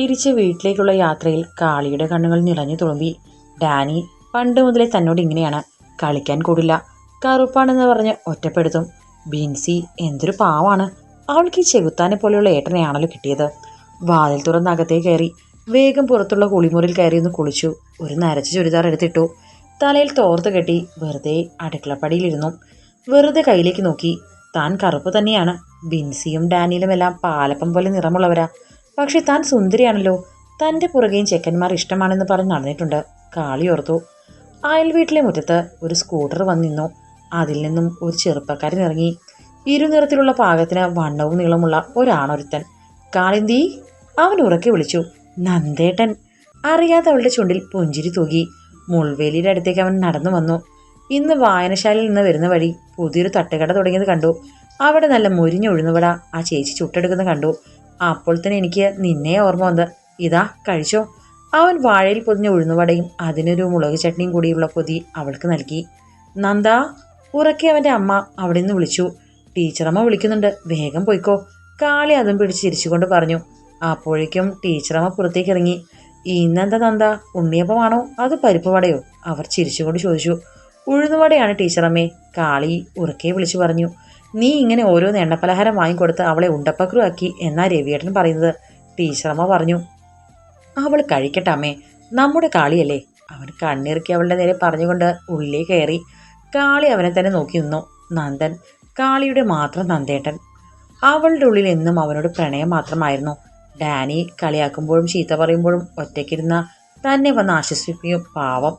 തിരിച്ച് വീട്ടിലേക്കുള്ള യാത്രയിൽ കാളിയുടെ കണ്ണുകൾ നിറഞ്ഞു തുളുമ്പി. ഡാനി പണ്ട് മുതലേ തന്നോട് ഇങ്ങനെയാണ് കളിക്കാൻ കൂടില്ല കറുപ്പാണെന്ന് പറഞ്ഞ് ഒറ്റപ്പെടുത്തും. ബിൻസി എന്തൊരു പാവാണ് അവൾക്ക് ഈ ചെകുത്താനെ പോലെയുള്ള ഏട്ടനെയാണല്ലോ കിട്ടിയത്. വാതിൽ തുറന്ന് അകത്തേ കയറി വേഗം പുറത്തുള്ള കുളിമുറിൽ കയറി ഒന്ന് കുളിച്ചു ഒരു നരച്ച ചുരിദാർ എടുത്തിട്ടു. തലയിൽ തോർത്ത് കെട്ടി വെറുതെ അടുക്കളപ്പടിയിലിരുന്നു. വെറുതെ കയ്യിലേക്ക് നോക്കി താൻ കറുപ്പ് തന്നെയാണ് ബിൻസിയും ഡാനിയിലും എല്ലാം പാലപ്പം പോലെ നിറമുള്ളവരാ. പക്ഷെ താൻ സുന്ദരിയാണല്ലോ. തന്റെ പുറകെയും ചെക്കന്മാർ ഇഷ്ടമാണെന്ന് പറഞ്ഞ് നടന്നിട്ടുണ്ട്. കാളി ഓർത്തു. അയൽ വീട്ടിലെ മുറ്റത്ത് ഒരു സ്കൂട്ടർ വന്നു നിന്നു അതിൽ നിന്നും ഒരു ചെറുപ്പക്കാരൻ ഇറങ്ങി. ഇരുനിറത്തിലുള്ള പാകത്തിന് വണ്ണവും നീളമുള്ള ഒരാണൊരുത്തൻ. കാളിന്തി അവൻ ഉറക്കെ വിളിച്ചു. നന്ദേട്ടൻ. അറിയാതെ അവളുടെ ചുണ്ടിൽ പുഞ്ചിരി തൂകി. മുൾവേലിയുടെ അടുത്തേക്ക് അവൻ നടന്നു വന്നു. ഇന്ന് വായനശാലയിൽ നിന്ന് വരുന്ന വഴി പുതിയൊരു തട്ടുകട തുടങ്ങിയത് കണ്ടു. അവിടെ നല്ല മുരിഞ്ഞ ഉഴുന്നുവട ആ ചേച്ചി ചുട്ടെടുക്കുന്നത് കണ്ടു. അപ്പോൾ തന്നെ എനിക്ക് നിന്നെ ഓർമ്മ വന്നത്. ഇതാ കഴിച്ചോ. അവൻ വാഴയിൽ പൊതിഞ്ഞ ഉഴുന്നുവടയും അതിനൊരു മുളക് ചട്നിയും കൂടിയുള്ള പൊതി അവൾക്ക് നൽകി. നന്ദ ഉറക്കെ അവന്റെ അമ്മ അവിടെ നിന്ന് വിളിച്ചു. ടീച്ചറമ്മ വിളിക്കുന്നുണ്ട്. വേഗം പോയിക്കോ. കാളി അതും പിടിച്ച് ചിരിച്ചുകൊണ്ട് പറഞ്ഞു. അപ്പോഴേക്കും ടീച്ചറമ്മ പുറത്തേക്ക് ഇറങ്ങി. ഇന്നെന്താ നന്ദ ഉണ്ണിയപ്പമാണോ അത് പരിപ്പ് വടയോ? അവർ ചിരിച്ചുകൊണ്ട് ചോദിച്ചു. ഉഴുന്നുവടയാണ് ടീച്ചറമ്മേ കാളി ഉറക്കെ വിളിച്ചു പറഞ്ഞു. നീ ഇങ്ങനെ ഓരോന്ന് എണ്ണപ്പലഹാരം വാങ്ങിക്കൊടുത്ത് അവളെ ഉണ്ടപ്പക്രു ആക്കി എന്നാ രവിയേട്ടൻ പറയുന്നത്? ടീച്ചറമ്മ പറഞ്ഞു. അവൾ കഴിക്കട്ടെ അമ്മേ നമ്മുടെ കാളിയല്ലേ. അവൻ കണ്ണിറുക്കി അവളുടെ നേരെ പറഞ്ഞുകൊണ്ട് ഉള്ളിൽ കയറി. കാളി അവനെ തന്നെ നോക്കി നിന്നു. നന്ദൻ കാളിയുടെ മാത്രം നന്ദേട്ടൻ. അവളുടെ ഉള്ളിൽ എന്നും അവനോട് പ്രണയം മാത്രമായിരുന്നു. ഡാനി കളിയാക്കുമ്പോഴും ചീത്ത പറയുമ്പോഴും ഒറ്റയ്ക്കിരുന്ന തന്നെ വന്ന് ആശ്വസിപ്പിക്കും. പാവം.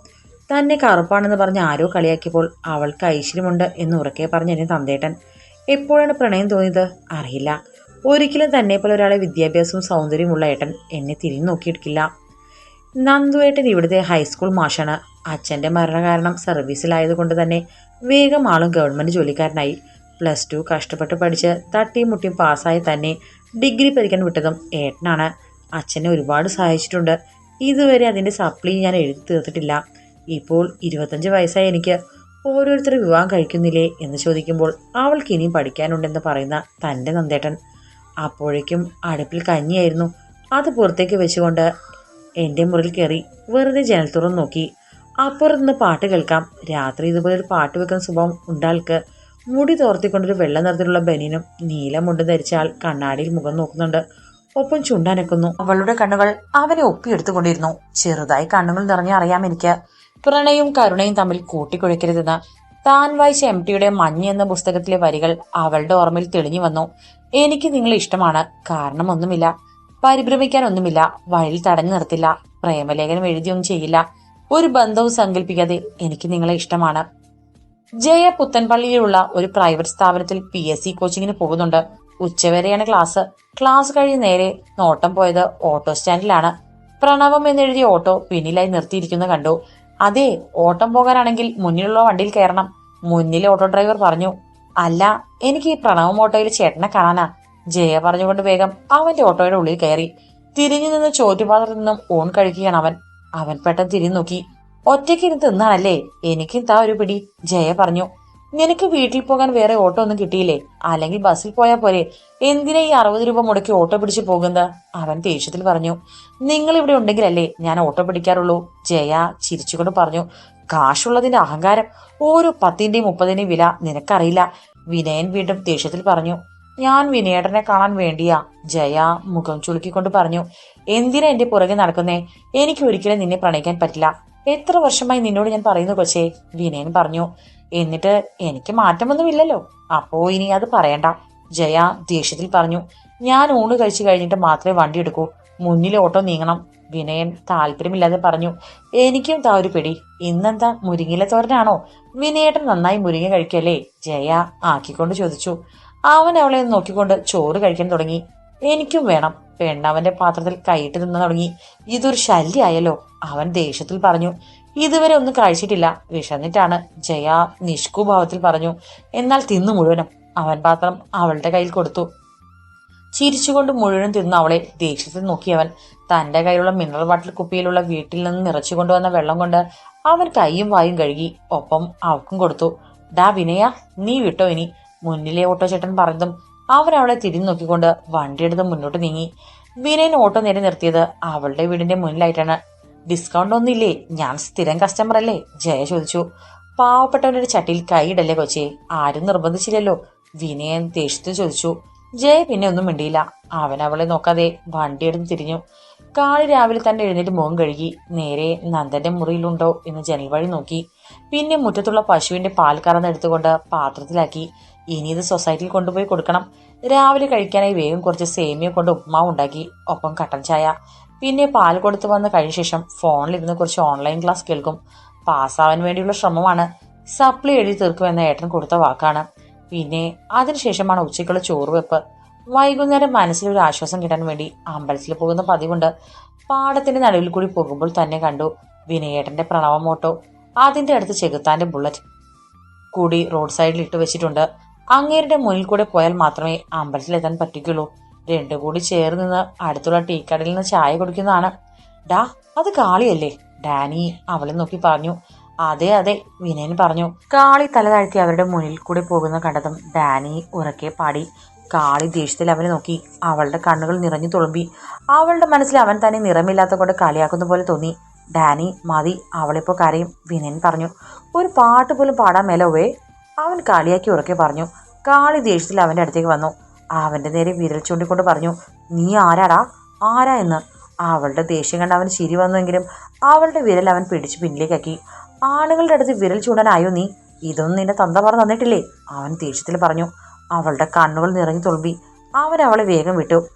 തന്നെ കറുപ്പാണെന്ന് പറഞ്ഞ് ആരോ കളിയാക്കിയപ്പോൾ അവൾക്ക് ഐശ്വര്യമുണ്ട് എന്ന് ഉറക്കെ പറഞ്ഞ് എന്നെ തന്തേട്ടൻ. എപ്പോഴാണ് പ്രണയം തോന്നിയത്? അറിയില്ല. ഒരിക്കലും തന്നെ പോലെ ഒരാളെ വിദ്യാഭ്യാസവും സൗന്ദര്യമുള്ള ഏട്ടൻ എന്നെ തിരിഞ്ഞു നോക്കിയെടുക്കില്ല. നന്ദുവേട്ടൻ ഇവിടുത്തെ ഹൈസ്കൂൾ മാഷാണ്. അച്ഛന്റെ മരണകാരണം സർവീസിലായതുകൊണ്ട് തന്നെ വേഗം ആളും ഗവൺമെന്റ് ജോലിക്കാരനായി. പ്ലസ് ടു കഷ്ടപ്പെട്ട് പഠിച്ച് തട്ടിയും മുട്ടിയും പാസ്സായി തന്നെ ഡിഗ്രി പഠിക്കാൻ വിട്ടതും ഏട്ടനാണ്. അച്ഛനെ ഒരുപാട് സഹായിച്ചിട്ടുണ്ട്. ഇതുവരെ അതിന്റെ സപ്ലി ഞാൻ എഴുതി തീർത്തിട്ടില്ല. ഇപ്പോൾ ഇരുപത്തഞ്ച് വയസ്സായി എനിക്ക്. ഓരോരുത്തർ വിവാഹം കഴിക്കുന്നില്ലേ എന്ന് ചോദിക്കുമ്പോൾ അവൾക്ക് ഇനിയും പഠിക്കാനുണ്ടെന്ന് പറയുന്ന തന്റെ നന്ദേട്ടൻ. അപ്പോഴേക്കും അടുപ്പിൽ കഞ്ഞിയായിരുന്നു. അത് പുറത്തേക്ക് വെച്ചുകൊണ്ട് എന്റെ മുറിൽ കയറി വെറുതെ ജനൽ തുറന്ന് നോക്കി. അപ്പുറത്ത് നിന്ന് പാട്ട് കേൾക്കാം. രാത്രി ഇതുപോലെ ഒരു പാട്ട് വെക്കുന്ന സ്വഭാവം ഉണ്ടാൾക്ക് മുടി തോർത്തിക്കൊണ്ടൊരു വെള്ള നിറത്തിലുള്ള ബനീനും നീലമുണ്ട് ധരിച്ചാൽ ധരിച്ച കണ്ണാടിയിൽ മുഖം നോക്കുന്നുണ്ട്. ഒപ്പം ചുണ്ടനക്കുന്നു. അവളുടെ കണ്ണുകൾ അവനെ ഒപ്പിയെടുത്തുകൊണ്ടിരുന്നു. ചെറുതായി കണ്ണുകൾ നിറഞ്ഞ അറിയാം എനിക്ക്. പ്രണയവും കരുണയും തമ്മിൽ കൂട്ടിക്കൊഴിക്കരുതെന്ന് താൻ വായിച്ച എം ടിയുടെ മഞ്ഞ് എന്ന പുസ്തകത്തിലെ വരികൾ അവളുടെ ഓർമ്മയിൽ തെളിഞ്ഞു വന്നു. എനിക്ക് നിങ്ങളെ ഇഷ്ടമാണ്. കാരണമൊന്നുമില്ല പരിഭ്രമിക്കാനൊന്നുമില്ല വഴിയിൽ തടഞ്ഞു നിർത്തില്ല. പ്രേമലേഖനം എഴുതിയൊന്നും ചെയ്യില്ല. ഒരു ബന്ധവും സങ്കല്പിക്കാതെ എനിക്ക് നിങ്ങളെ ഇഷ്ടമാണ്. ജയ പുത്തൻപള്ളിയിലുള്ള ഒരു പ്രൈവറ്റ് സ്ഥാപനത്തിൽ പി എസ് സി കോച്ചിങ്ങിന് പോകുന്നുണ്ട്. ഉച്ചവരെയാണ് ക്ലാസ്. ക്ലാസ് കഴിഞ്ഞ് നേരെ നോട്ടം പോയത് ഓട്ടോ സ്റ്റാൻഡിലാണ്. പ്രണവം എന്നെഴുതിയ ഓട്ടോ പിന്നിലായി നിർത്തിയിരിക്കുന്ന കണ്ടു. അതെ ഓട്ടം പോകാനാണെങ്കിൽ മുന്നിലുള്ള വണ്ടിയിൽ കയറണം മുന്നിലെ ഓട്ടോ ഡ്രൈവർ പറഞ്ഞു അല്ല എനിക്ക് ഈ പ്രണവം ഓട്ടോയിൽ ചേട്ടനെ കാണാനാ. ജയ പറഞ്ഞുകൊണ്ട് വേഗം അവന്റെ ഓട്ടോയുടെ ഉള്ളിൽ കയറി. തിരിഞ്ഞു നിന്ന് ചോറ്റുപാത്രത്തിൽ നിന്നും ഊൺ കഴിക്കുകയാണ് അവൻ. അവൻ പെട്ടെന്ന് തിരിഞ്ഞു നോക്കി ഒറ്റയ്ക്ക് ഇരുന്ന് തിന്നാണല്ലേ? എനിക്കും താ ഒരു പിടി ജയ പറഞ്ഞു. നിനക്ക് വീട്ടിൽ പോകാൻ വേറെ ഓട്ടോ ഒന്നും കിട്ടിയില്ലേ? അല്ലെങ്കിൽ ബസ്സിൽ പോയാൽ പോരെ. എന്തിനാ ഈ അറുപത് രൂപ മുടക്കി ഓട്ടോ പിടിച്ചു പോകുന്നത്? അവൻ ദേഷ്യത്തിൽ പറഞ്ഞു. നിങ്ങൾ ഇവിടെ ഉണ്ടെങ്കിലല്ലേ ഞാൻ ഓട്ടോ പിടിക്കാറുള്ളൂ ജയ ചിരിച്ചുകൊണ്ട് പറഞ്ഞു. കാശുള്ളതിന്റെ അഹങ്കാരം. ഓരോ പത്തിന്റെയും മുപ്പതിന്റെയും വില നിനക്കറിയില്ല വിനയൻ വീണ്ടും ദേഷ്യത്തിൽ പറഞ്ഞു. ഞാൻ വിനയേട്ടനെ കാണാൻ വേണ്ടിയാ ജയ മുഖം ചുളുക്കിക്കൊണ്ട് പറഞ്ഞു. എന്തിനാ എന്റെ പുറകെ നടക്കുന്നേ? എനിക്ക് ഒരിക്കലും നിന്നെ പ്രണയിക്കാൻ പറ്റില്ല. എത്ര വർഷമായി നിന്നോട് ഞാൻ പറയുന്നു കൊച്ചേ വിനയൻ പറഞ്ഞു. എന്നിട്ട് എനിക്ക് മാറ്റമൊന്നുമില്ലല്ലോ. അപ്പോ ഇനി അത് പറയണ്ട. ജയ ദേഷ്യത്തിൽ പറഞ്ഞു ഞാൻ ഊണ് കഴിച്ചു കഴിഞ്ഞിട്ട് മാത്രമേ വണ്ടി എടുക്കൂ. മുന്നിൽ ഓട്ടോ നീങ്ങണം. വിനയൻ താല്പര്യമില്ലാതെ പറഞ്ഞു എനിക്കും താ ഒരു പിടി. ഇന്നെന്താ മുരിങ്ങില തോരനാണോ? വിനയേട്ടൻ നന്നായി മുരിങ്ങ കഴിക്കല്ലേ? ജയ ആക്കിക്കൊണ്ട് ചോദിച്ചു അവൻ അവളെ നോക്കിക്കൊണ്ട് ചോറ് കഴിക്കാൻ തുടങ്ങി. എനിക്കും വേണം. പെണ്ണവന്റെ പാത്രത്തിൽ കൈയിട്ട് തിന്നു തുടങ്ങി. ഇതൊരു ശല്യായല്ലോ. അവൻ ദേഷ്യത്തിൽ പറഞ്ഞു ഇതുവരെ ഒന്നും കഴിച്ചിട്ടില്ല. വിഷന്നിട്ടാണ് ജയ നിഷ്കുഭാവത്തിൽ പറഞ്ഞു എന്നാൽ തിന്നു മുഴുവനും. അവൻ പാത്രം അവളുടെ കയ്യിൽ കൊടുത്തു. ചിരിച്ചുകൊണ്ട് മുഴുവൻ തിന്ന് അവളെ ദേഷ്യത്തിൽ നോക്കിയവൻ. തന്റെ കയ്യിലുള്ള മിനറൽ വാട്ടർ കുപ്പിയിലുള്ള വീട്ടിൽ നിന്ന് നിറച്ചു കൊണ്ടുവന്ന വെള്ളം കൊണ്ട് അവൻ കൈയും വായും കഴുകി ഒപ്പം അവൾക്കും കൊടുത്തു. ഡാ വിനയ നീ വിട്ടോ ഇനി. മുന്നിലെ ഓട്ടോ ചേട്ടൻ പറഞ്ഞതും അവൻ അവളെ തിരിഞ്ഞു നോക്കിക്കൊണ്ട് വണ്ടിയെടുത്ത് മുന്നോട്ട് നീങ്ങി. വിനയൻ ഓട്ടോ നേരെ നിർത്തിയത് അവളുടെ വീടിന്റെ മുന്നിലായിട്ടാണ്. ഡിസ്കൗണ്ട് ഒന്നുമില്ലേ? ഞാൻ സ്ഥിരം കസ്റ്റമർ അല്ലേ? ജയ ചോദിച്ചു. പാവപ്പെട്ടവനൊരു ചട്ടിയിൽ കൈയിടല്ലേ കൊച്ചേ? ആരും നിർബന്ധിച്ചില്ലല്ലോ. വിനയൻ ദേഷ്യത്തിൽ ചോദിച്ചു. ജയ പിന്നെ ഒന്നും മിണ്ടിയില്ല. അവൻ അവളെ നോക്കാതെ വണ്ടിയെടുത്ത് തിരിഞ്ഞു. കാളി രാവിലെ തന്നെ എഴുന്നേറ്റ് മുഖം കഴുകി. നേരെ നന്ദന്റെ മുറിയിലുണ്ടോ എന്ന് ജനൽ വഴി നോക്കി. പിന്നെ മുറ്റത്തുള്ള പശുവിന്റെ പാൽ കറന്നെടുത്തുകൊണ്ട് പാത്രത്തിലാക്കി. ഇനി ഇത് സൊസൈറ്റിയിൽ കൊണ്ടുപോയി കൊടുക്കണം. രാവിലെ കഴിക്കാനായി വേഗം കുറച്ച് സേമിയ കൊണ്ട് ഉപ്മാവ് ഉണ്ടാക്കി. ഒപ്പം കട്ടൻ ചായ. പിന്നെ പാൽ കൊടുത്തു വന്ന് കഴിഞ്ഞ ശേഷം ഫോണിലിരുന്ന് കുറച്ച് ഓൺലൈൻ ക്ലാസ് കേൾക്കും. പാസ്സാവാൻ വേണ്ടിയുള്ള ശ്രമമാണ്. സപ്ലി എഴുതി തീർക്കുമെന്ന ഏട്ടൻ കൊടുത്ത വാക്കാണ്. പിന്നെ അതിനുശേഷമാണ് ഉച്ചയ്ക്കുള്ള ചോറ് വെപ്പ്. വൈകുന്നേരം മനസ്സിലൊരു ആശ്വാസം കിട്ടാൻ വേണ്ടി അമ്പലത്തിൽ പോകുന്ന പതിവുണ്ട്. പാടത്തിന്റെ നടുവിൽ കൂടി പോകുമ്പോൾ തന്നെ കണ്ടു വിനയേട്ടന്റെ പ്രണവമോട്ടോ അതിന്റെ അടുത്ത് ചെകുത്താന്റെ ബുള്ളറ്റ് കൂടി റോഡ് സൈഡിൽ ഇട്ട് വെച്ചിട്ടുണ്ട്. അങ്ങേരുടെ മുന്നിൽ കൂടെ പോയാൽ മാത്രമേ അമ്പലത്തിലെത്താൻ പറ്റിക്കുള്ളൂ രണ്ടു കൂടി ചേർന്ന് നിന്ന് അടുത്തുള്ള ടീ കടയിൽ നിന്ന് ചായ കുടിക്കുന്നതാണ്. ഡാ അത് കാളിയല്ലേ? ഡാനി അവളെ നോക്കി പറഞ്ഞു. അതെ അതെ വിനയൻ പറഞ്ഞു. കാളി തല താഴ്ത്തി അവരുടെ മുന്നിൽ കൂടി പോകുന്ന കണ്ടതും ഡാനി ഉറക്കെ പാടി. കാളി ദേഷ്യത്തിൽ അവനെ നോക്കി. അവളുടെ കണ്ണുകൾ നിറഞ്ഞു തുളുമ്പി. അവളുടെ മനസ്സിൽ അവൻ തന്നെ നിറമില്ലാത്ത കൊണ്ട് കളിയാക്കുന്ന പോലെ തോന്നി. ഡാനി മതി അവളിപ്പോൾ കരയും വിനയൻ പറഞ്ഞു. ഒരു പാട്ട് പോലും പാടാൻ മേലവേ? അവൻ കളിയാക്കി ഉറക്കെ പറഞ്ഞു. കാളി ദേഷ്യത്തിൽ അവന്റെ അടുത്തേക്ക് വന്നു. അവന്റെ നേരെ വിരൽ ചൂണ്ടിക്കൊണ്ട് പറഞ്ഞു നീ ആരാടാ? ആരാ എന്ന്? അവളുടെ ദേഷ്യം കണ്ട് അവൻ ചിരി വന്നുവെങ്കിലും അവളുടെ വിരൽ അവൻ പിടിച്ച് പിന്നിലേക്കാക്കി. ആണുങ്ങളുടെ അടുത്ത് വിരൽ ചൂടാനായോ നീ? ഇതൊന്നും നിന്റെ തന്ത പറഞ്ഞു തന്നിട്ടില്ലേ? അവൻ ദേഷ്യത്തിൽ പറഞ്ഞു. അവളുടെ കണ്ണുകൾ നിറഞ്ഞു തുളുമ്പി. അവൻ അവളെ വേഗം വിട്ടു.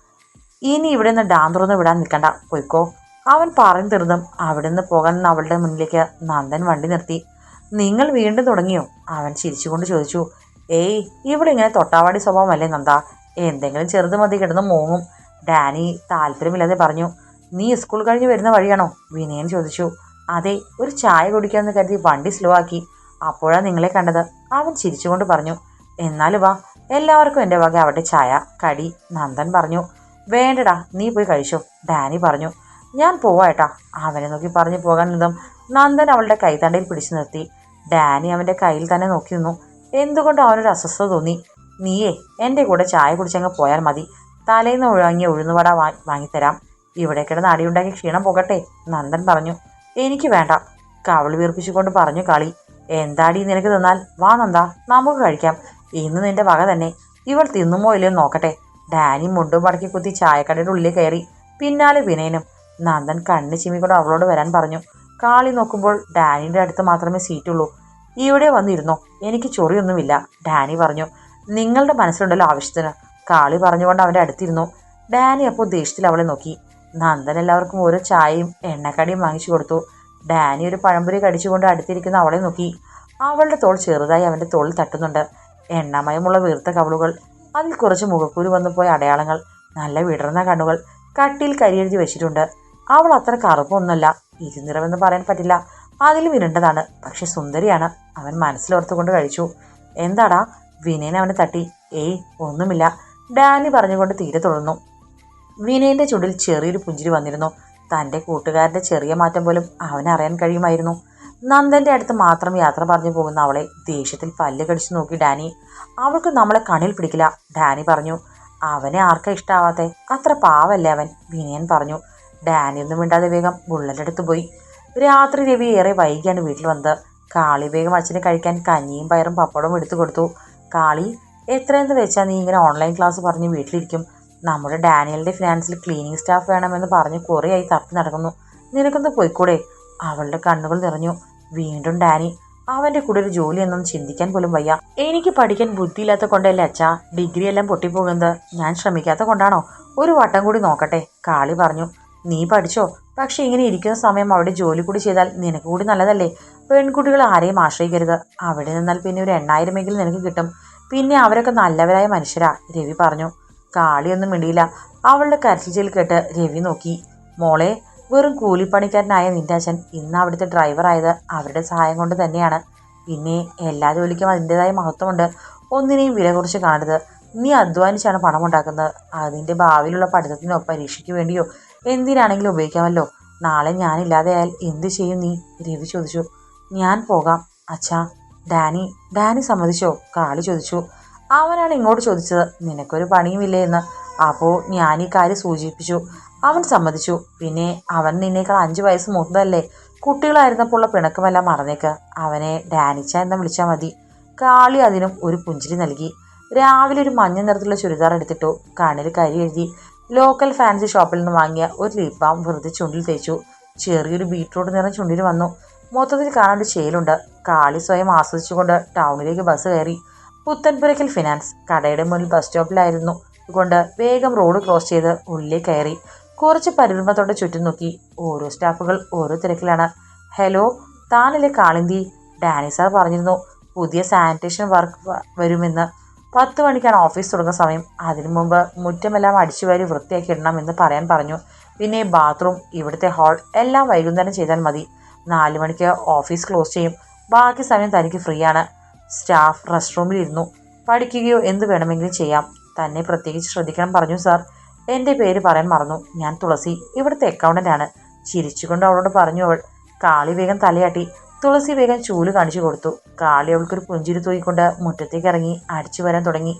ഇനി ഇവിടെ നിന്ന് ഡാം തുറന്ന് വിടാൻ നിൽക്കണ്ട. പൊയ്ക്കോ. അവൻ പറഞ്ഞു തീർന്നും. അവിടെ നിന്ന് പോകാൻ അവളുടെ മുന്നിലേക്ക് നന്ദൻ വണ്ടി നിർത്തി. നിങ്ങൾ വീണ്ടും തുടങ്ങിയോ? അവൻ ചിരിച്ചുകൊണ്ട് ചോദിച്ചു. ഏയ് ഇവിടെ ഇങ്ങനെ തൊട്ടാവാടി സ്വഭാവമല്ലേ നന്ദ? എന്തെങ്കിലും ചെറുത് മതി കിടന്ന് മോങ്ങും. ഡാനി താല്പര്യമില്ലാതെ പറഞ്ഞു നീ സ്കൂൾ കഴിഞ്ഞ് വരുന്ന വഴിയാണോ? വിനയൻ ചോദിച്ചു. അതെ ഒരു ചായ കുടിക്കാമെന്ന് കരുതി വണ്ടി സ്ലോ ആക്കി. അപ്പോഴാണ് നിങ്ങളെ കണ്ടത്. അവൻ ചിരിച്ചുകൊണ്ട് പറഞ്ഞു എന്നാലും വാ എല്ലാവർക്കും എന്റെ വക അവിടെ ചായ കടി നന്ദൻ പറഞ്ഞു. വേണ്ടടാ നീ പോയി കഴിച്ചോ ഡാനി പറഞ്ഞു. ഞാൻ പോവാട്ടാ അവനെ നോക്കി പറഞ്ഞു പോകാൻ നിന്നും നന്ദൻ അവളുടെ കൈത്തണ്ടയിൽ പിടിച്ചു നിർത്തി. ഡാനി അവന്റെ കയ്യിൽ തന്നെ നോക്കി നിന്നു. എന്തുകൊണ്ടും അവനൊരു അസ്വസ്ഥത തോന്നി? നീയേ എന്റെ കൂടെ ചായ കുടിച്ചങ്ങ് പോയാൽ മതി. തലേന്ന് ഒഴുങ്ങിയ ഉഴുന്നുവട വാങ്ങിത്തരാം. ഇവിടെ കിടന്ന് അടിയുണ്ടാക്കി ക്ഷീണം പോകട്ടെ നന്ദൻ പറഞ്ഞു. എനിക്ക് വേണ്ട കവളി വീർപ്പിച്ചുകൊണ്ട് പറഞ്ഞു കളി. എന്താടി നിനക്ക് തന്നാൽ? വാ നന്ദ നമുക്ക് കഴിക്കാം. ഇന്ന് നിന്റെ വക തന്നെ. ഇവൾ തിന്നുമോ ഇല്ലയോ നോക്കട്ടെ. ഡാനി മുണ്ടും മടക്കി കുത്തി ചായക്കടയുടെ ഉള്ളിൽ കയറി. പിന്നാലെ വിനയനും. നന്ദൻ കണ്ണ് ചിമ്മിക്കൊണ്ട് അവളോട് വരാൻ പറഞ്ഞു. കാളി നോക്കുമ്പോൾ ഡാനിയുടെ അടുത്ത് മാത്രമേ സീറ്റുള്ളൂ. ഇവിടെ വന്നിരുന്നോ? എനിക്ക് ചൊറിയൊന്നുമില്ല ഡാനി പറഞ്ഞു. നിങ്ങളുടെ മനസ്സിലുണ്ടല്ലോ ആവശ്യത്തിന്. കാളി പറഞ്ഞുകൊണ്ട് അവന്റെ അടുത്തിരുന്നു. ഡാനി അപ്പോൾ ദേഷ്യത്തിൽ അവളെ നോക്കി. നന്ദൻ എല്ലാവർക്കും ഓരോ ചായയും എണ്ണക്കടിയും വാങ്ങിച്ചു കൊടുത്തു. ഡാനി ഒരു പഴംപൊരി കടിച്ചുകൊണ്ട് അടുത്തിരിക്കുന്ന അവളെ നോക്കി. അവളുടെ തോൾ ചെറുതായി അവന്റെ തോളിൽ തട്ടുന്നുണ്ട്. എണ്ണമയമുള്ള വീർത്ത കവളുകൾ അതിൽ കുറച്ച് മുഖക്കൂരി വന്നു പോയ അടയാളങ്ങൾ നല്ല വിടർന്ന കണ്ണുകൾ കട്ടിയിൽ കരിയെഴുതി വെച്ചിട്ടുണ്ട്. അവൾ അത്ര കറുപ്പൊന്നുമല്ല ഇരുനിറമെന്ന് പറയാൻ പറ്റില്ല. അതിലും ഇരുണ്ടതാണ് പക്ഷെ സുന്ദരിയാണ്. അവൻ മനസ്സിലോർത്തുകൊണ്ട് കഴിച്ചു. എന്താടാ വിനയൻ അവനെ തട്ടി ഏയ് ഒന്നുമില്ല. ഡാനി പറഞ്ഞുകൊണ്ട് തീരെ തുടർന്നു വിനയന്റെ ചുണ്ടിൽ ചെറിയൊരു പുഞ്ചിരി വന്നിരുന്നു. തന്റെ കൂട്ടുകാരന്റെ ചെറിയ മാറ്റം പോലും അവനറിയാൻ കഴിയുമായിരുന്നു. നന്ദന്റെ അടുത്ത് മാത്രം യാത്ര പറഞ്ഞു പോകുന്ന അവളെ ദേഷ്യത്തിൽ പല്ല് കടിച്ചു നോക്കി ഡാനി. അവൾക്ക് നമ്മളെ കണ്ണിൽ പിടിക്കില്ല ഡാനി പറഞ്ഞു. അവനെ ആർക്കാ ഇഷ്ടാവാത്തെ? അത്ര പാവല്ലേ അവൻ വിനയൻ പറഞ്ഞു. ഡാനി ഒന്നും മിണ്ടാതെ വേഗം ബുള്ളറ്റ് അടുത്ത് പോയി. രാത്രി രവി ഏറെ വൈകിയാണ് വീട്ടിൽ വന്നത്. കാളി വേഗം അച്ഛന് കഴിക്കാൻ കഞ്ഞിയും പയറും പപ്പടവും എടുത്തു കൊടുത്തു. കാളി എത്രയെന്ന് വെച്ചാൽ നീ ഇങ്ങനെ ഓൺലൈൻ ക്ലാസ് പറഞ്ഞ് വീട്ടിലിരിക്കും. നമ്മുടെ ഡാനിയലിന്റെ ഫിനാൻസിൽ ക്ലീനിങ് സ്റ്റാഫ് വേണമെന്ന് പറഞ്ഞ് കുറേയായി തപ്പി നടക്കുന്നു. നിനക്കൊന്ന് പോയിക്കൂടെ? അവളുടെ കണ്ണുകൾ നിറഞ്ഞു. വീണ്ടും ഡാനി അവന്റെ കൂടെ ഒരു ജോലി എന്നൊന്നും ചിന്തിക്കാൻ പോലും വയ്യ. എനിക്ക് പഠിക്കാൻ ബുദ്ധിയില്ലാത്ത കൊണ്ടല്ലേ അച്ഛാ? ഡിഗ്രി എല്ലാം പൊട്ടിപ്പോകുന്നത്. ഞാൻ ശ്രമിക്കാത്ത കൊണ്ടാണോ? ഒരു വട്ടം കൂടി നോക്കട്ടെ കാളി പറഞ്ഞു. നീ പഠിച്ചോ? പക്ഷെ ഇങ്ങനെ ഇരിക്കുന്ന സമയം അവിടെ ജോലി കൂടി ചെയ്താൽ നിനക്ക് കൂടി നല്ലതല്ലേ? പെൺകുട്ടികൾ ആരെയും ആശ്രയിക്കരുത്. അവിടെ നിന്നാൽ പിന്നെ ഒരു എണ്ണായിരമെങ്കിലും നിനക്ക് കിട്ടും. പിന്നെ അവരൊക്കെ നല്ലവരായ മനുഷ്യരാ രവി പറഞ്ഞു. കാളിയൊന്നും മിണ്ടിയില്ല. അവളുടെ കരച്ചിൽ കേട്ട് രവി നോക്കി. മോളെ വെറും കൂലിപ്പണിക്കാരനായ നിന്റെ അച്ഛൻ ഇന്ന് അവിടുത്തെ ഡ്രൈവറായത് അവരുടെ സഹായം കൊണ്ട് തന്നെയാണ്. പിന്നെ എല്ലാ ജോലിക്കും അതിന്റെതായ മഹത്വമുണ്ട്. ഒന്നിനെയും വില കുറച്ച് കാണരുത്. നീ അധ്വാനിച്ചാണ് പണം ഉണ്ടാക്കുന്നത്. അതിന്റെ ഭാവിയിലുള്ള പഠിത്തത്തിനോ പരീക്ഷയ്ക്ക് വേണ്ടിയോ എന്തിനാണെങ്കിലും ഉപയോഗിക്കാമല്ലോ. നാളെ ഞാനില്ലാതെയായാൽ എന്ത് ചെയ്യും നീ? രവി ചോദിച്ചു. ഞാൻ പോകാം. അച്ഛാ ഡാനി ഡാനി സമ്മതിച്ചോ? കാളി ചോദിച്ചു. അവനാണ് ഇങ്ങോട്ട് ചോദിച്ചത്. നിനക്കൊരു പണിയുമില്ലേ എന്ന്. അപ്പോൾ ഞാൻ ഈ കാര്യം സൂചിപ്പിച്ചു. അവൻ സമ്മതിച്ചു. പിന്നെ അവൻ നിന്നേക്കാൾ അഞ്ച് വയസ്സ് മൂത്തതല്ലേ? കുട്ടികളായിരുന്നപ്പോൾ ഉള്ള പിണക്കമെല്ലാം മറന്നേക്ക്. അവനെ ഡാനിച്ച എന്ന് വിളിച്ചാൽ മതി. കാളി അതിനും ഒരു പുഞ്ചിരി നൽകി. രാവിലെ ഒരു മഞ്ഞ നിറത്തിലുള്ള ചുരിദാർ എടുത്തിട്ടു കണ്ണിൽ കരി എഴുതി ലോക്കൽ ഫാൻസി ഷോപ്പിൽ നിന്ന് വാങ്ങിയ ഒരു ലിപ് വെറുതെ ചുണ്ടിൽ തേച്ചു. ചെറിയൊരു ബീട്രൂട്ട് നിറം ചുണ്ടിൽ വന്നു. മൊത്തത്തിൽ കാണാൻ ഒരു ചേലുണ്ട് കാളി സ്വയം ആസ്വദിച്ചുകൊണ്ട് ടൗണിലേക്ക് ബസ് കയറി. പുത്തൻപുരക്കൽ ഫിനാൻസ് കടയുടെ മുന്നിൽ ബസ് സ്റ്റോപ്പിലായിരുന്നു കൊണ്ട് വേഗം റോഡ് ക്രോസ് ചെയ്ത് ഉള്ളിലേക്ക് കയറി. കുറച്ച് പരിഭ്രമത്തോടെ ചുറ്റും നോക്കി. ഓരോ സ്റ്റാഫുകൾ ഓരോ തിരക്കിലാണ്. ഹലോ താനല്ലേ കാളിന്തി? ഡാനി സാർ പറഞ്ഞിരുന്നു. പുതിയ സാനിറ്റേഷൻ വർക്ക് വരുമെന്ന്. പത്ത് മണിക്കാണ് ഓഫീസ് തുടങ്ങുന്ന സമയം. അതിനു മുമ്പ് മുറ്റമെല്ലാം അടിച്ചുവാരി വൃത്തിയാക്കി എന്ന് പറയാൻ പറഞ്ഞു. പിന്നെ ബാത്റൂം ഇവിടുത്തെ ഹാൾ എല്ലാം വൈകുന്നേരം ചെയ്താൽ മതി. നാല് മണിക്ക് ഓഫീസ് ക്ലോസ് ചെയ്യും. ബാക്കി സമയം തനിക്ക് ഫ്രീ ആണ് സ്റ്റാഫ് റെസ്റ്റ് റൂമിൽ ഇരുന്നു പഠിക്കുകയോ എന്ത് വേണമെങ്കിലും ചെയ്യാം. തന്നെ പ്രത്യേകിച്ച് ശ്രദ്ധിക്കണം പറഞ്ഞു സാർ. എന്റെ പേര് പറയാൻ മറന്നു. ഞാൻ തുളസി. ഇവിടുത്തെ അക്കൗണ്ടന്റ് ആണ്. ചിരിച്ചുകൊണ്ട് അവളോട് പറഞ്ഞു അവൾ. കാളി വേഗം തലയാട്ടി. തുളസി വേഗം ചൂൽ കാണിച്ചു കൊടുത്തു. കാളി അവൾക്കൊരു പുഞ്ചിരി തൂക്കിക്കൊണ്ട് മുറ്റത്തേക്ക് ഇറങ്ങി അടിച്ചു വരാൻ തുടങ്ങി.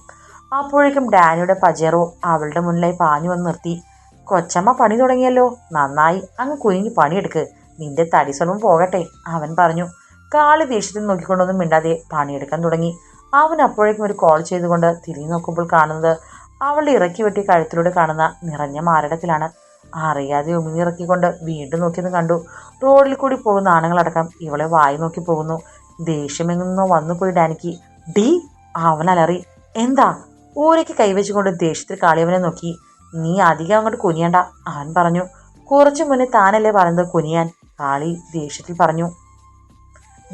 അപ്പോഴേക്കും ഡാനിയുടെ പജേറോ അവളുടെ മുന്നിലായി പാഞ്ഞു വന്ന് നിർത്തി. കൊച്ചമ്മ പണി തുടങ്ങിയല്ലോ. നന്നായി. അങ്ങ് കുനിഞ്ഞ് പണിയെടുക്ക്. നിന്റെ സ്വലം പോകട്ടെ അവൻ പറഞ്ഞു. കാളി ദേഷ്യത്തിൽ നോക്കിക്കൊണ്ടൊന്നും മിണ്ടാതെ പണിയെടുക്കാൻ തുടങ്ങി. അവൻ അപ്പോഴേക്കും ഒരു കോൾ ചെയ്തുകൊണ്ട് തിരിഞ്ഞു നോക്കുമ്പോൾ കാണുന്നത് അവളുടെ ഇറക്കി വെട്ടി കഴുത്തിലൂടെ കാണുന്ന നിറഞ്ഞ മാരടത്തിലാണ്. അറിയാതെ ഉമിനിറക്കിക്കൊണ്ട് വീണ്ടും നോക്കിയെന്ന് കണ്ടു. റോഡിൽ കൂടി പോകുന്ന ആണുങ്ങളടക്കം ഇവളെ വായി നോക്കി പോകുന്നു. ദേഷ്യമെങ്ങുന്നോ വന്നു പോയി ഡാനിക്ക്. ഡി അവൻ അലറി. എന്താ? ഊരയ്ക്ക് കൈവച്ചുകൊണ്ട് ദേഷ്യത്തിൽ കാളിയവനെ നോക്കി. നീ അധികം അങ്ങോട്ട് കുനിയണ്ട അവൻ പറഞ്ഞു. കുറച്ചു മുന്നേ താനല്ലേ പറഞ്ഞത് കുനിയാൻ. കാളി ദേഷ്യത്തിൽ പറഞ്ഞു.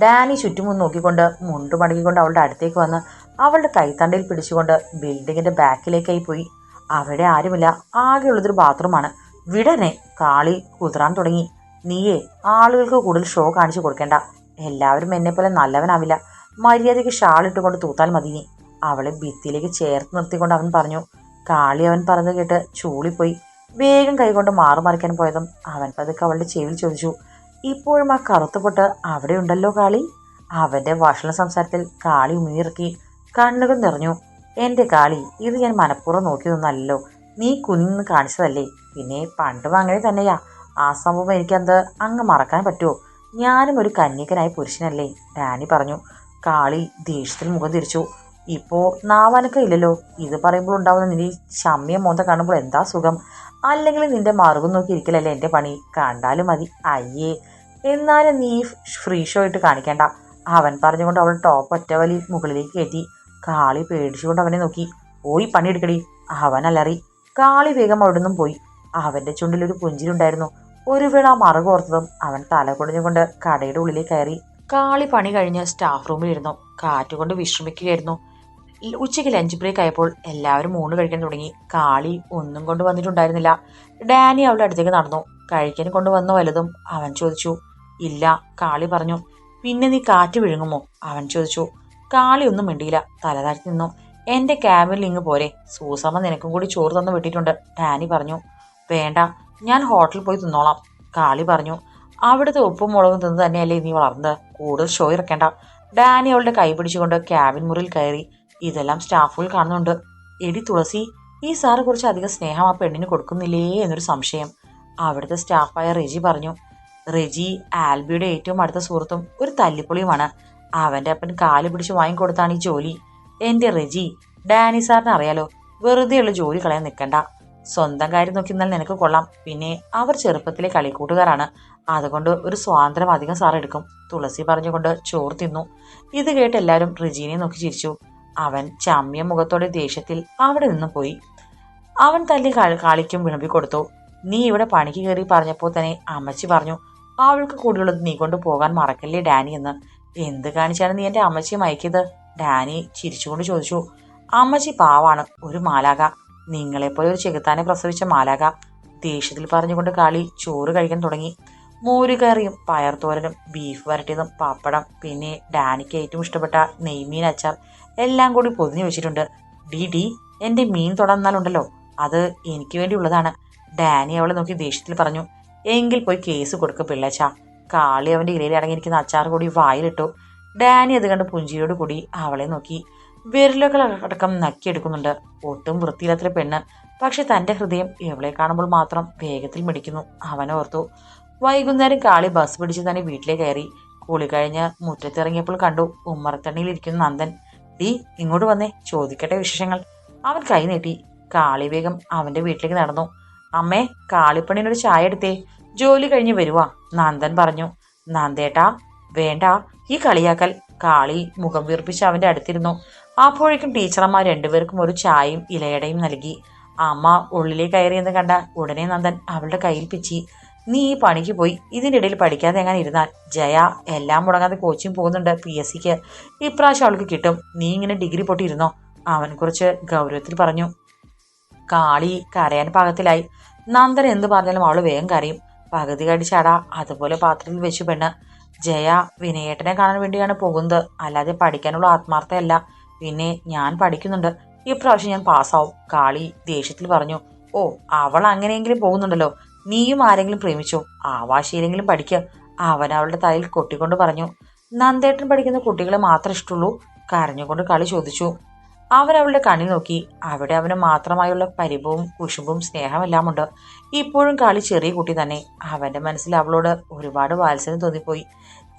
ഡാനി ചുറ്റുമും നോക്കിക്കൊണ്ട് മുണ്ടു മടങ്ങിക്കൊണ്ട് അവളുടെ അടുത്തേക്ക് വന്ന് അവളുടെ കൈത്തണ്ടയിൽ പിടിച്ചുകൊണ്ട് ബിൽഡിങ്ങിന്റെ ബാക്കിലേക്കായി പോയി. അവിടെ ആരുമില്ല. ആകെയുള്ളതൊരു ബാത്റൂമാണ്. വിടനെ കാളി കുതിരാൻ തുടങ്ങി. നീയെ ആളുകൾക്ക് കൂടുതൽ ഷോ കാണിച്ചു കൊടുക്കേണ്ട. എല്ലാവരും എന്നെ പോലെ നല്ലവനാവില്ല. മര്യാദയ്ക്ക് ഷാൾ ഇട്ടുകൊണ്ട് തൂത്താൽ മതി. നീ അവളെ ഭിത്തിയിലേക്ക് ചേർത്ത് നിർത്തിക്കൊണ്ട് അവൻ പറഞ്ഞു. കാളി അവൻ പറഞ്ഞത് കേട്ട് ചൂളിപ്പോയി. വേഗം കൈകൊണ്ട് മാറുമറിക്കാൻ പോയതും അവൻ പതുക്കെ അവളുടെ ചെവിയിൽ ചോദിച്ചു. ഇപ്പോഴും ആ കറുത്ത പൊട്ട് അവിടെ ഉണ്ടല്ലോ കാളി. അവന്റെ വഷള സംസാരത്തിൽ കാളി ഉമിയിറക്കി കണ്ണുകൾ നിറഞ്ഞു. എന്റെ കാളി ഇത് ഞാൻ മനഃപൂർവം നോക്കിയതൊന്നല്ലോ നീ കുനിന്ന് കാണിച്ചതല്ലേ. പിന്നെ പണ്ടും അങ്ങനെ തന്നെയാ. ആ സംഭവം എനിക്കത് അങ്ങ് മറക്കാൻ പറ്റുമോ ഞാനും ഒരു കന്യകനായ പുരുഷനല്ലേ ഡാനി പറഞ്ഞു. കാളി ദേഷ്യത്തിൽ മുഖം തിരിച്ചു. ഇപ്പോ നാവാനൊക്കെ ഇല്ലല്ലോ. ഇത് പറയുമ്പോൾ ഉണ്ടാവുന്ന നിന്റെ ശമ്യ മോന്ത കാണുമ്പോൾ എന്താ സുഖം? അല്ലെങ്കിൽ നിന്റെ മാർഗം നോക്കി ഇരിക്കലല്ലേ എന്റെ പണി. കണ്ടാലും മതി. അയ്യേ എന്നാലും നീ ഫ്രീ ഷോ ഇട്ട് കാണിക്കണ്ട. അവൻ പറഞ്ഞുകൊണ്ട് അവൾ ടോപ്പ് ഒറ്റ ഒറ്റവലി മുകളിലേക്ക് കയറ്റി. കാളി പേടിച്ചുകൊണ്ട് അവനെ നോക്കി. പോയി പണിയെടുക്കടി. അവൻ അലറി. കാളി വേഗം അവിടെ നിന്നും പോയി. അവന്റെ ചുണ്ടിൽ ഒരു പുഞ്ചിരുണ്ടായിരുന്നു ഒരു വേള മറുകോർത്തതും മറക് അവൻ തല കുടഞ്ഞുകൊണ്ട് കടയുടെ ഉള്ളിലേക്ക് കയറി. കാളി പണി കഴിഞ്ഞ് സ്റ്റാഫ് റൂമിലിരുന്നു കാറ്റുകൊണ്ട് വിശ്രമിക്കുകയായിരുന്നു. ഉച്ചയ്ക്ക് ലഞ്ച് ബ്രേക്ക് ആയപ്പോൾ എല്ലാവരും ഊണ് കഴിക്കാൻ തുടങ്ങി. കാളി ഒന്നും കൊണ്ട് വന്നിട്ടുണ്ടായിരുന്നില്ല ഡാനി അവളുടെ അടുത്തേക്ക് നടന്നു. കഴിക്കാൻ കൊണ്ടുവന്ന വലുതും അവൻ ചോദിച്ചു. ഇല്ല കാളി പറഞ്ഞു. പിന്നെ നീ കാറ്റ് വിഴുങ്ങുമോ? അവൻ ചോദിച്ചു. കാളി ഒന്നും മിണ്ടിയില്ല. തലതാഴ്ത്തി നിന്നു. എന്റെ ക്യാബിൽ ഇങ്ങ് പോരെ. സൂസമ്മ നിനക്കും കൂടി ചോറ് തന്നു വിട്ടിട്ടുണ്ട് ഡാനി പറഞ്ഞു. വേണ്ട ഞാൻ ഹോട്ടലിൽ പോയി തിന്നോളാം കാളി പറഞ്ഞു. അവിടുത്തെ ഉപ്പും മുളകും തിന്ന് തന്നെയല്ലേ നീ വളർന്നത്? കൂടുതൽ ഷോ ഇറക്കേണ്ട. ഡാനി അവളുടെ കൈ പിടിച്ചുകൊണ്ട് ക്യാബിൻ മുറിയിൽ കയറി. ഇതെല്ലാം സ്റ്റാഫുകൾ കാണുന്നുണ്ട്. എടി തുളസി ഈ സാറ് കുറച്ച് അധികം സ്നേഹം ആ പെണ്ണിന് കൊടുക്കുന്നില്ലേ? എന്നൊരു സംശയം. അവിടുത്തെ സ്റ്റാഫായ റെജി പറഞ്ഞു. റെജി ആൽബിയുടെ ഏറ്റവും അടുത്ത സുഹൃത്തും ഒരു തല്ലിപ്പൊളിയുമാണ്. അവന്റെ അപ്പൻ കാൽ പിടിച്ച് വാങ്ങിക്കൊടുത്താണ് ഈ ജോലി. എന്റെ റെജി ഡാനി സാറിന് അറിയാലോ വെറുതെയുള്ള ജോലി കളയാൻ നിൽക്കണ്ട. സ്വന്തം കാര്യം നോക്കി നിന്നാൽ നിനക്ക് കൊള്ളാം. പിന്നെ അവർ ചെറുപ്പത്തിലെ കളിക്കൂട്ടുകാരാണ്. അതുകൊണ്ട് ഒരു സ്വാതന്ത്ര്യം അധികം സാർ എടുക്കും. തുളസി പറഞ്ഞുകൊണ്ട് ചോർ തിന്നു. ഇത് കേട്ട് എല്ലാവരും റിജീനെ നോക്കി ചിരിച്ചു. അവൻ ചമ്മിയ മുഖത്തോടെ ദേഷ്യത്തിൽ അവിടെ നിന്ന് പോയി. അവൻ തല്ലി കളി- കാളിക്കും വിളമ്പിക്കൊടുത്തു നീ ഇവിടെ പണിക്ക് കയറി പറഞ്ഞപ്പോൾ തന്നെ അമ്മച്ചി പറഞ്ഞു അവൾക്ക് കൂടിയുള്ളത് നീ കൊണ്ട് പോകാൻ മറക്കല്ലേ ഡാനി എന്ന്. എന്ത് കാണിച്ചാണ് നീ എന്റെ അമ്മച്ചിയെ മയക്കിയത്? ഡാനി ചിരിച്ചുകൊണ്ട് ചോദിച്ചു. അമ്മച്ചി പാവാണ്. ഒരു മാലാക നിങ്ങളെപ്പോലെ ഒരു ചെകുത്താനെ പ്രസവിച്ച മാലാക ദേഷ്യത്തിൽ പറഞ്ഞുകൊണ്ട് കാളി ചോറ് കഴിക്കാൻ തുടങ്ങി. മോരുകറിയും പയർത്തോരനും ബീഫ് വരട്ടിയതും പപ്പടം പിന്നെ ഡാനിക്ക് ഏറ്റവും ഇഷ്ടപ്പെട്ട നെയ്മീൻ അച്ചാർ എല്ലാം കൂടി പൊതിഞ്ഞു വെച്ചിട്ടുണ്ട്. ഡി ഡി എന്റെ മീൻ തുടർന്നാലുണ്ടല്ലോ അത് എനിക്ക് വേണ്ടിയുള്ളതാണ്. ഡാനി അവളെ നോക്കി ദേഷ്യത്തിൽ പറഞ്ഞു. എങ്കിൽ പോയി കേസ് കൊടുക്ക പിള്ളച്ച. കാളി അവന്റെ ഇലയിൽ അടങ്ങിയിരിക്കുന്ന അച്ചാർ കൂടി വായിലിട്ടു. ഡാനി അത് കണ്ട് പുഞ്ചിയോട് കൂടി അവളെ നോക്കി. വിരലുകൾ അടക്കം നക്കിയെടുക്കുന്നുണ്ട് ഒട്ടും വൃത്തിയില്ലാത്ത പെണ്ണ്. പക്ഷെ തന്റെ ഹൃദയം ഇവളെ കാണുമ്പോൾ മാത്രം വേഗത്തിൽ മിടിക്കുന്നു. അവനോർത്തു വൈകുന്നേരം കാളി ബസ് പിടിച്ച് തന്നെ വീട്ടിലേക്ക് കയറി. കുളി കഴിഞ്ഞ് മുറ്റത്തിറങ്ങിയപ്പോൾ കണ്ടു ഉമ്മറത്തണ്ണിയിൽ ഇരിക്കുന്ന നന്ദൻ. ഡീ ഇങ്ങോട്ട് വന്നേ ചോദിക്കട്ടെ വിശേഷങ്ങൾ. അവൻ കൈ നീട്ടി. കാളി വേഗം അവന്റെ വീട്ടിലേക്ക് നടന്നു. അമ്മേ കാളിപ്പണിനൊരു ചായ എടുത്തേ. ജോലി കഴിഞ്ഞ് വരുവാ നന്ദൻ പറഞ്ഞു. നന്ദേട്ടാ വേണ്ട ഈ കളിയാക്കൽ. കാളി മുഖം വീർപ്പിച്ച് അവന്റെ അടുത്തിരുന്നു. അപ്പോഴേക്കും ടീച്ചർമാർ രണ്ടുപേർക്കും ഒരു ചായയും ഇലയടയും നൽകി. അമ്മ ഉള്ളിലേക്ക് കയറിയെന്ന് കണ്ട ഉടനെ നന്ദൻ അവളുടെ കയ്യിൽ പിച്ചി. നീ ഈ പണിക്ക് പോയി ഇതിന്റെ ഇടയിൽ പഠിക്കാതെ എങ്ങനെ ഇരുന്നാൽ? ജയ എല്ലാം മുടങ്ങാതെ കോച്ചിങ് പോകുന്നുണ്ട് പി എസ് സിക്ക്. ഇപ്രാവശ്യം അവൾക്ക് കിട്ടും. നീ ഇങ്ങനെ ഡിഗ്രി പൊട്ടിയിരുന്നോ? അവൻ കുറച്ച് ഗൗരവത്തിൽ പറഞ്ഞു. കാളി കരയാൻ പാകത്തിലായി. നന്ദൻ എന്ത് പറഞ്ഞാലും അവൾ വേഗം കരയും. പകുതി കടിച്ചാടാ അതുപോലെ പാത്രത്തിൽ വെച്ച് പെണ്ണ്. ജയ വിനയേട്ടനെ കാണാൻ വേണ്ടിയാണ് പോകുന്നത്. അല്ലാതെ പഠിക്കാനുള്ള ആത്മാർത്ഥയല്ല. പിന്നെ ഞാൻ പഠിക്കുന്നുണ്ട്. ഈ ഇപ്രാവശ്യം ഞാൻ പാസ്സാവും. കാളി ദേഷ്യത്തിൽ പറഞ്ഞു ഓ അവൾ അങ്ങനെയെങ്കിലും പോകുന്നുണ്ടല്ലോ. നീയും ആരെങ്കിലും പ്രേമിച്ചോ? ആവാശയിലെങ്കിലും പഠിക്കുക അവൻ അവളുടെ തലയിൽ കൊട്ടിക്കൊണ്ട് പറഞ്ഞു നന്ദേട്ടൻ പഠിക്കുന്ന കുട്ടികളെ മാത്രമേ ഇഷ്ടമുള്ളൂ? കരഞ്ഞുകൊണ്ട് കളി ചോദിച്ചു. അവൻ അവളുടെ കണ്ണി നോക്കി. അവിടെ അവന് മാത്രമായുള്ള പരിഭവും കുശുമ്പും സ്നേഹമെല്ലാം ഉണ്ട്. ഇപ്പോഴും കാളി ചെറിയ കുട്ടി തന്നെ. അവന്റെ മനസ്സിൽ അവളോട് ഒരുപാട് വാത്സല്യം തോന്നിപ്പോയി.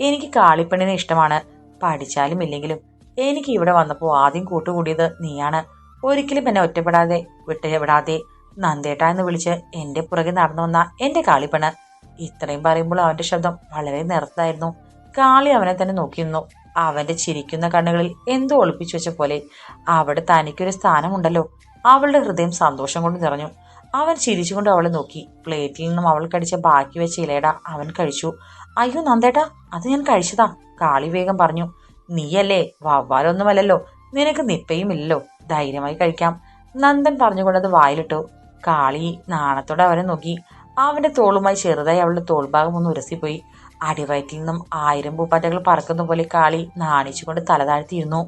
എനിക്ക് കാളിപ്പെണ്ണിനെ ഇഷ്ടമാണ്. പഠിച്ചാലും ഇല്ലെങ്കിലും എനിക്ക് ഇവിടെ വന്നപ്പോൾ ആദ്യം കൂട്ടുകൂടിയത് നീയാണ്. ഒരിക്കലും എന്നെ ഒറ്റപ്പെടാതെ വിട്ടവിടാതെ നന്ദേട്ട എന്ന് വിളിച്ച് എന്റെ പുറകെ നടന്നു വന്ന എന്റെ കാളിപ്പെണ്ണ്. ഇത്രയും പറയുമ്പോൾ അവന്റെ ശബ്ദം വളരെ നേർത്തതായിരുന്നു കാളി അവനെ തന്നെ നോക്കി നിന്നു അവന്റെ ചിരിക്കുന്ന കണ്ണുകളിൽ എന്തോ ഒളിപ്പിച്ചു വെച്ച പോലെ അവിടെ തനിക്കൊരു സ്ഥാനമുണ്ടല്ലോ. അവളുടെ ഹൃദയം സന്തോഷം കൊണ്ട് നിറഞ്ഞു. അവൻ ചിരിച്ചുകൊണ്ട് അവളെ നോക്കി. പ്ലേറ്റിൽ നിന്നും അവൾ കടിച്ച ബാക്കി വെച്ച ഇലയട അവൻ കഴിച്ചു. അയ്യോ നന്ദേട്ടാ അത് ഞാൻ കഴിച്ചതാ കാളി വേഗം പറഞ്ഞു. നീയല്ലേ വവ്വാലൊന്നുമല്ലല്ലോ. നിനക്ക് നിപ്പയും ഇല്ലല്ലോ ധൈര്യമായി കഴിക്കാം നന്ദൻ പറഞ്ഞുകൊണ്ടത് വായിലിട്ടു. കാളി നാണത്തോടെ അവനെ നോക്കി. അവന്റെ തോളുമായി ചെറുതായി അവളുടെ തോൾഭാഗം ഒന്ന് ഉരസിപ്പോയി. അടിവയറ്റിൽ നിന്നും ആയിരം പൂപ്പാറ്റകൾ പറക്കുന്ന പോലെ കാളി നാണിച്ചുകൊണ്ട് തല താഴ്ത്തിയിരുന്നു.